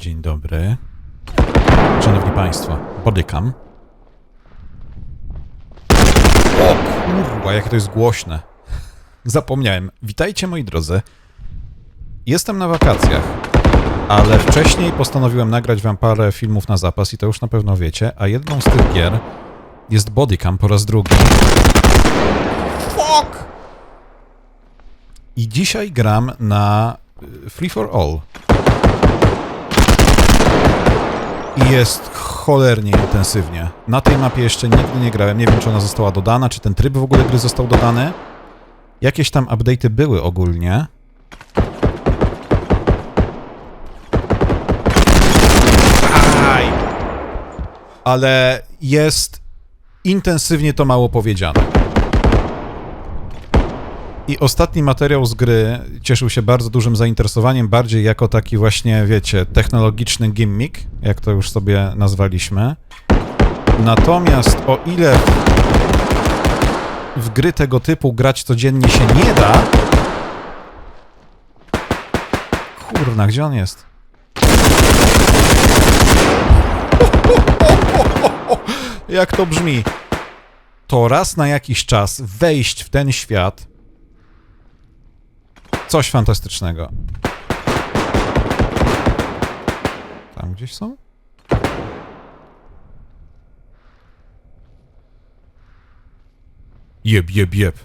Dzień dobry. Szanowni Państwo, bodykam. O kurwa, jakie to jest głośne. Zapomniałem. Witajcie moi drodzy. Jestem na wakacjach, ale wcześniej postanowiłem nagrać wam parę filmów na zapas i to już na pewno wiecie, a jedną z tych gier jest Bodycam po raz drugi. Fuck! I dzisiaj gram na y, Free for All. I jest cholernie intensywnie. Na tej mapie jeszcze nigdy nie grałem. Nie wiem, czy ona została dodana, czy ten tryb w ogóle gry został dodany. Jakieś tam update'y były ogólnie. Ale jest intensywnie to mało powiedziane. I ostatni materiał z gry cieszył się bardzo dużym zainteresowaniem, bardziej jako taki właśnie, wiecie, technologiczny gimmick, jak to już sobie nazwaliśmy. Natomiast o ile w gry tego typu grać codziennie się nie da... Kurna, gdzie on jest? Jak to brzmi? To raz na jakiś czas wejść w ten świat coś fantastycznego. Tam gdzieś są? Jeb, jeb, jeb.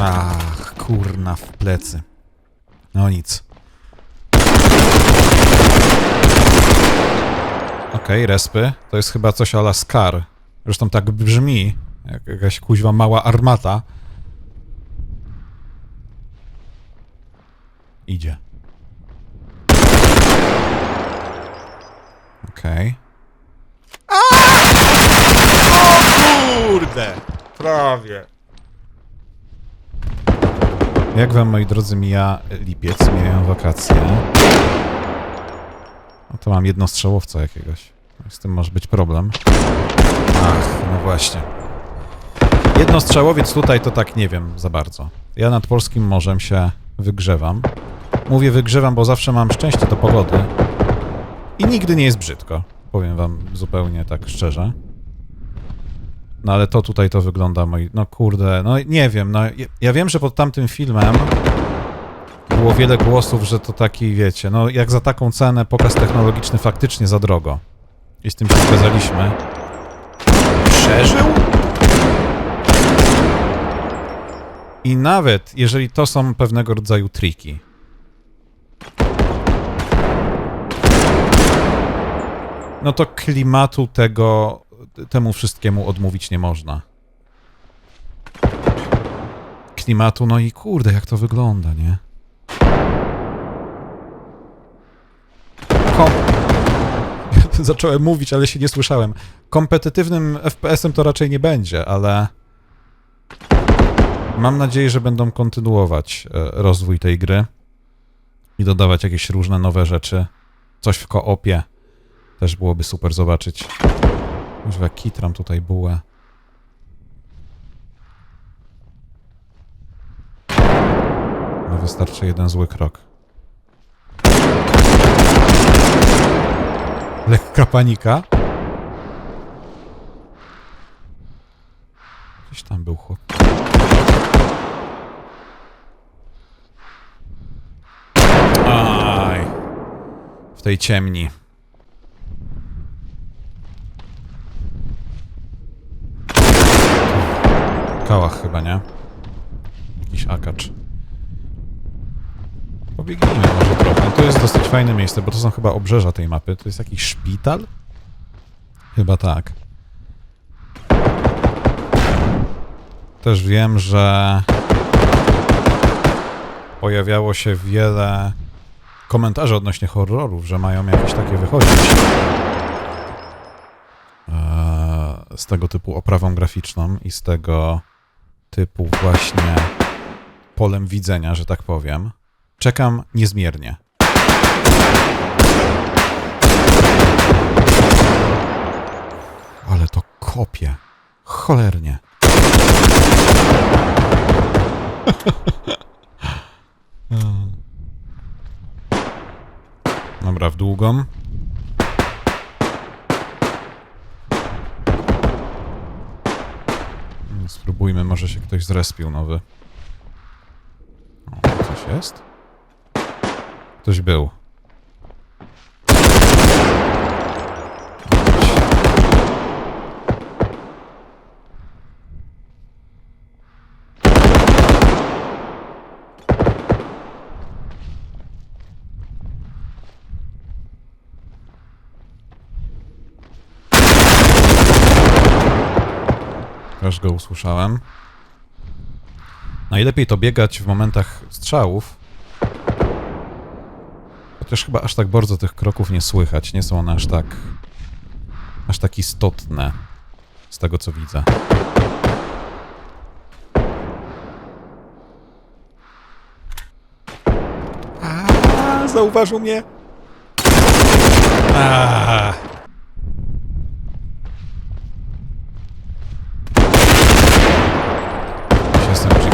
Ach, kurna w plecy. No nic. Okej, respy. To jest chyba coś ala Scar. Zresztą tak brzmi. Jak jakaś kuźwa mała armata. Idzie. Okej. Kurde! Prawie. Jak wam, moi drodzy, mija lipiec, mijają wakacje? No to mam jednostrzałowca jakiegoś. Z tym może być problem. Ach, no właśnie. Jednostrzałowiec tutaj to tak nie wiem za bardzo. Ja nad polskim morzem się wygrzewam. Mówię wygrzewam, bo zawsze mam szczęście do pogody. I nigdy nie jest brzydko. Powiem wam zupełnie tak szczerze. No ale to tutaj to wygląda moi... No kurde, no nie wiem, no ja, wiem, że pod tamtym filmem było wiele głosów, że to taki, wiecie, no jak za taką cenę pokaz technologiczny faktycznie za drogo. I z tym się zgadzaliśmy. Przeżył? I nawet jeżeli to są pewnego rodzaju triki. No to klimatu tego, temu wszystkiemu odmówić nie można. Klimatu, no i kurde, jak to wygląda, nie? Kom... Zacząłem mówić, ale się nie słyszałem. Kompetytywnym FPS-em to raczej nie będzie, ale... Mam nadzieję, że będą kontynuować e, rozwój tej gry i dodawać jakieś różne nowe rzeczy. Coś w koopie. Też byłoby super zobaczyć. Już jak kitram tutaj bułę. No wystarczy jeden zły krok. Lekka panika. Gdzieś tam był chłop. Aj. W tej ciemni. Kałach chyba, nie? Jakiś akacz. Pobiegnijmy może trochę. To jest dosyć fajne miejsce, bo to są chyba obrzeża tej mapy. To jest jakiś szpital? Chyba tak. Też wiem, że pojawiało się wiele komentarzy odnośnie horrorów, że mają jakieś takie wychodzić eee, z tego typu oprawą graficzną i z tego typu właśnie polem widzenia, że tak powiem. Czekam niezmiernie. Ale to kopie. Cholernie. długą. Mm, Spróbujmy, może się ktoś zrespił nowy. O, coś jest? Ktoś był. Też go usłyszałem. Najlepiej to biegać w momentach strzałów. Chociaż chyba aż tak bardzo tych kroków nie słychać. Nie są one aż tak. aż tak istotne. Z tego co widzę. A, zauważył mnie. A. Jakiś SMG.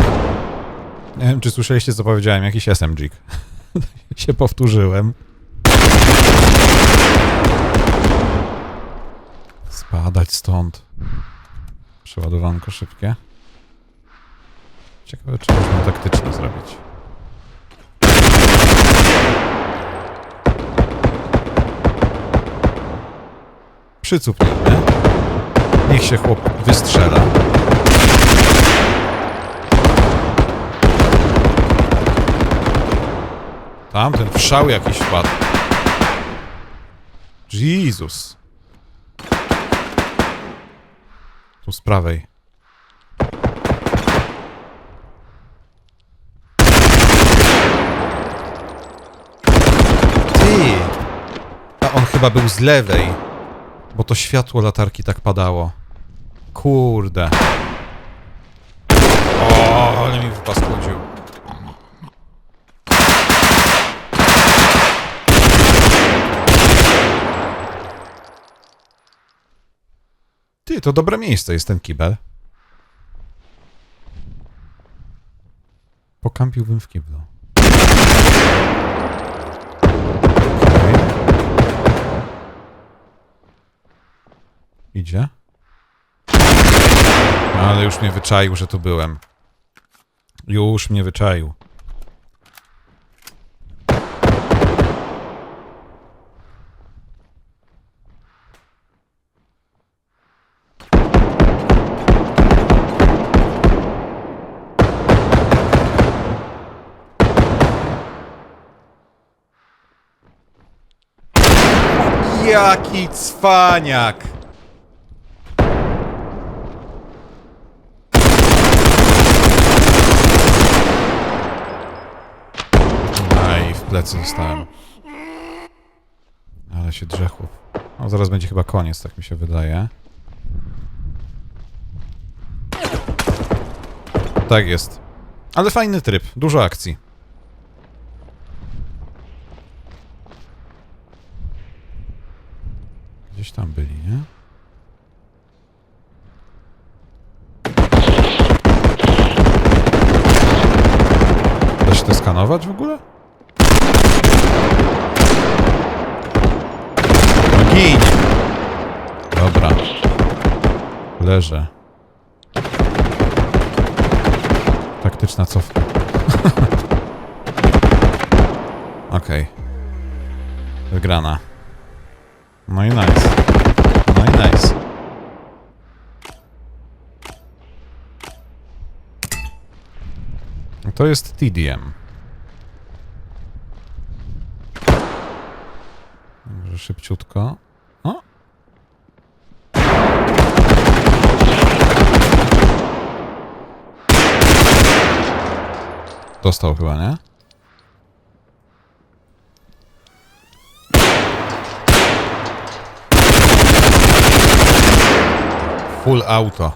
Nie wiem, czy słyszeliście, co powiedziałem. Jakiś SMG. się powtórzyłem. Spadać stąd. Przeładowanko szybkie. Ciekawe, czy można taktycznie zrobić. Przycupnijmy. Niech się chłop wystrzela. Tam ten wszał jakiś wpadł. Jezus. Tu z prawej. Ty! A on chyba był z lewej. Bo to światło latarki tak padało. Kurde. O, ale mi wypaskudził. Ty, to dobre miejsce jest ten kibel. Pokampiłbym w kiblu. Okej. Idzie? Ale już mnie wyczaił, że tu byłem. Już mnie wyczaił. Jaki cwaniak! Aj, w plecy dostałem. Ale się drzechło. No, zaraz będzie chyba koniec, tak mi się wydaje. Tak jest. Ale fajny tryb, dużo akcji. Gdzieś tam byli, nie? Da się to skanować w ogóle? No gin! Dobra. Leżę. Taktyczna cofka. Okej. Wygrana. No i nice. No i nice. To jest TDM. Może szybciutko. O! Dostał chyba, nie? Full auto.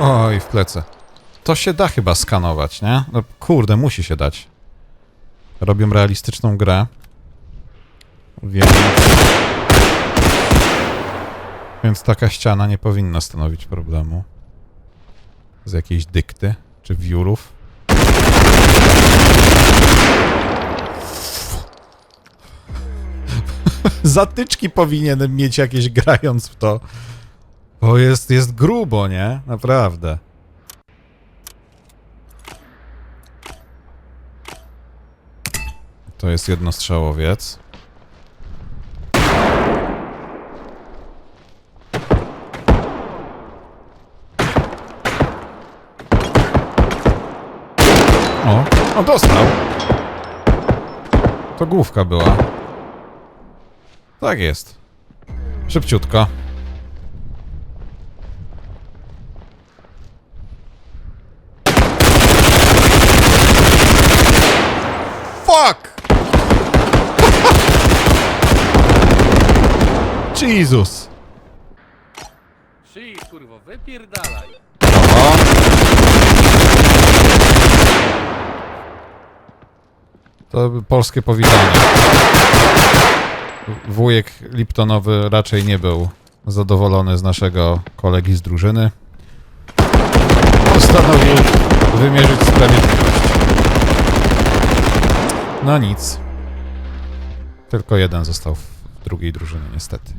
Oj, w plecy. To się da chyba skanować, nie? No kurde, musi się dać. Robią realistyczną grę. Więc... Więc taka ściana nie powinna stanowić problemu. Z jakiejś dykty, czy wiórów. Zatyczki powinienem mieć jakieś grając w to. Bo jest, jest grubo, nie? Naprawdę. To jest jednostrzałowiec. O, o dostał. To główka była. Tak jest. Szybciutko. Fuck! Jesus! Trzy, kurwo, wypierdalaj. Oho. To by polskie powitanie. Wujek Liptonowy raczej nie był zadowolony z naszego kolegi z drużyny. Postanowił wymierzyć sprawiedliwość. No nic. Tylko jeden został w drugiej drużynie, niestety.